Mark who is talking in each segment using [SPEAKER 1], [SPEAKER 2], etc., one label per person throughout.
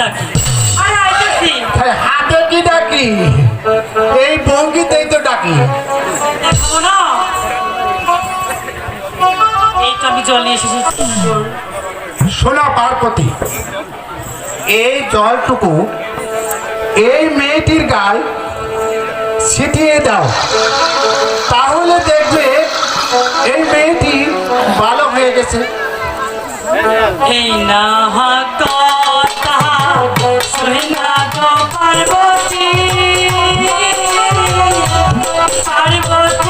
[SPEAKER 1] ডাকি। আর আইতেছি।
[SPEAKER 2] তাই হাতে কি ডাকি? এই ভঙ্গিতেই তো ডাকি।
[SPEAKER 1] দেখাবো না? এই তো আমি জল নিয়ে এসেছি।
[SPEAKER 2] শোনা পার্বতী এই জলটুকু এই মেয়েটির গায়ে ছিটিয়ে দাও। তাহলে দেখবে এই মেয়েটি ভালো হয়ে গেছে।
[SPEAKER 1] এই না পার্বতী পার্বতী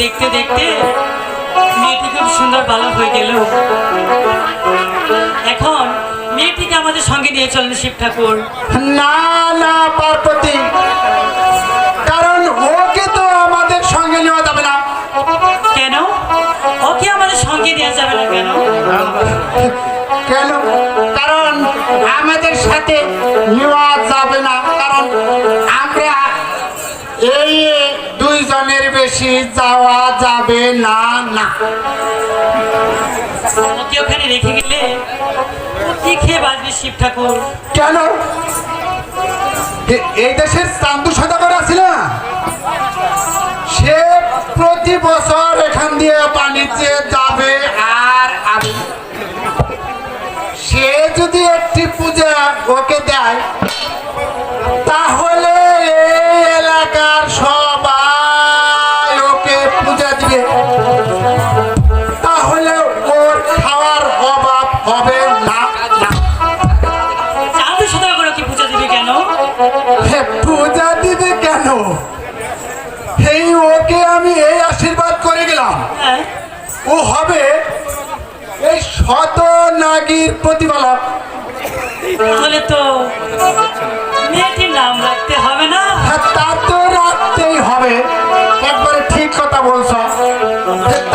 [SPEAKER 1] দেখতে দেখতে মেয়েটি খুব সুন্দর ভালো হয়ে গেল। এখন মেয়েটিকে আমাদের সঙ্গে নিয়ে চলেন শিব ঠাকুর।
[SPEAKER 2] না না পার্বতী। কারণ ওকে তো আমাদের সঙ্গে নেওয়া যাবে না।
[SPEAKER 1] কেন? ওকে আমাদের সঙ্গে নিয়ে যাবে না কেন?
[SPEAKER 2] কেন? কারণ আমাদের সাথে নেওয়া যাবে না। কারণ দুইজনের বেশি যাওয়া যাবে না না।
[SPEAKER 1] ওখানে রেখে গেলে ও কি শিব ঠাকুর?
[SPEAKER 2] কেন? এই দেশের চান্দু সদাগর আছে না? সে প্রতি বছর এখান দিয়ে বাণিজ্যে যাবে আর সে যদি একটি পূজা ওকে দেয় তাহলে এই এলাকার সবাই
[SPEAKER 1] হ্যাঁ।
[SPEAKER 2] ও হবে এই শত নাগির প্রতিপালক।
[SPEAKER 1] তাহলে তো মেয়েটির নাম রাখতে হবে না।
[SPEAKER 2] হ্যাঁ, তা তো রাখতেই হবে। একবারে ঠিক কথা বলছ।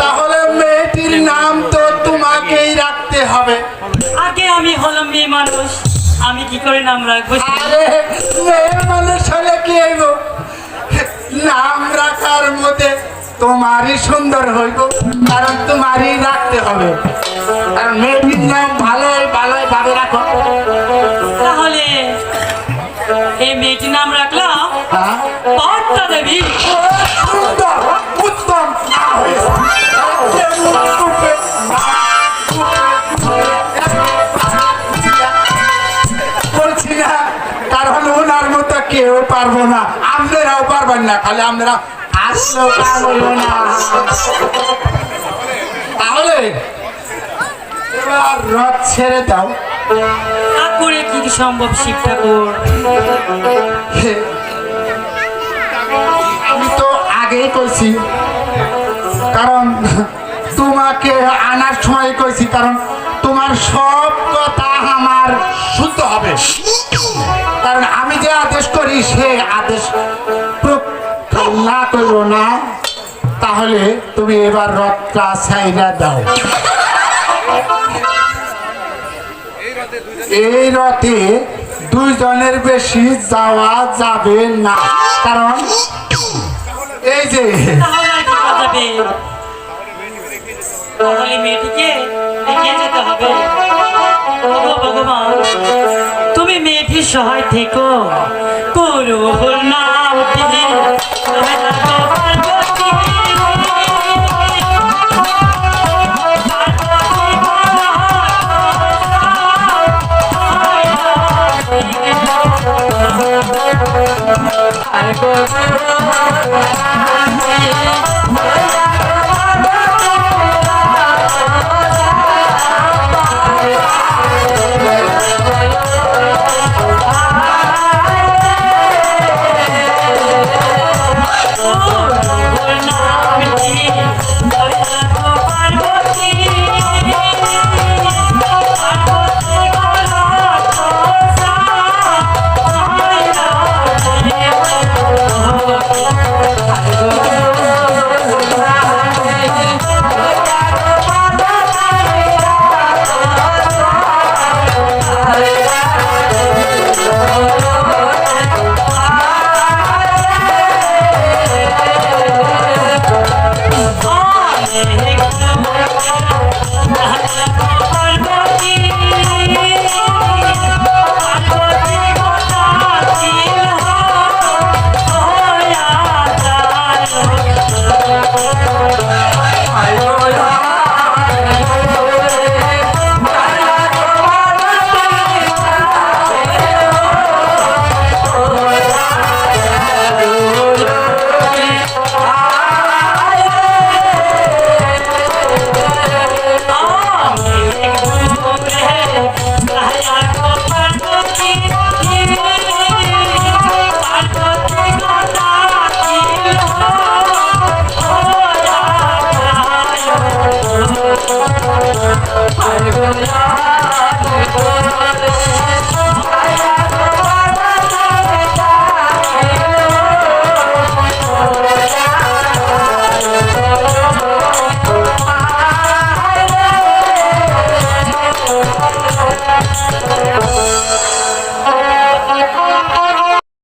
[SPEAKER 2] তাহলে মেয়েটির নাম তো তোমাকেই রাখতে হবে।
[SPEAKER 1] আগে আমি হলাম মেয়ে মানুষ। আমি কি করে নাম রাখব?
[SPEAKER 2] আরে মেয়ে মানুষ হলে কি হইব? নাম রাখার মধ্যে তোমারই সুন্দর হইব কারণ তোমারই রাখতে হবে। আর মেয়েটির নাম ভালো ভালো ভালো রাখো।
[SPEAKER 1] তাহলে এই মেয়েটির নাম রাখলাম
[SPEAKER 2] হ্যাঁ? কেউ পারব না। আপনারাও পারবেন না খালি আপনারা না তাহলে এবার রথ ছেড়ে দাও।
[SPEAKER 1] তা করে কি সম্ভব শিব ঠাকুর?
[SPEAKER 2] আমি তো আগেই কইছি কারণ তোমাকে আনার সময় কইছি কারণ তোমার সব কথা আমার শুদ্ধ হবে। কারণ আমি যে আদেশ করি সে আদেশ না করব না, তাহলে তুমি এবার রথটা ছাইরা দাও। এই রথে দুইজনের বেশি যাওয়া যাবে না, কারণ এই যে
[SPEAKER 1] তুমি মেয়েটির সহায় থেকো করো নাম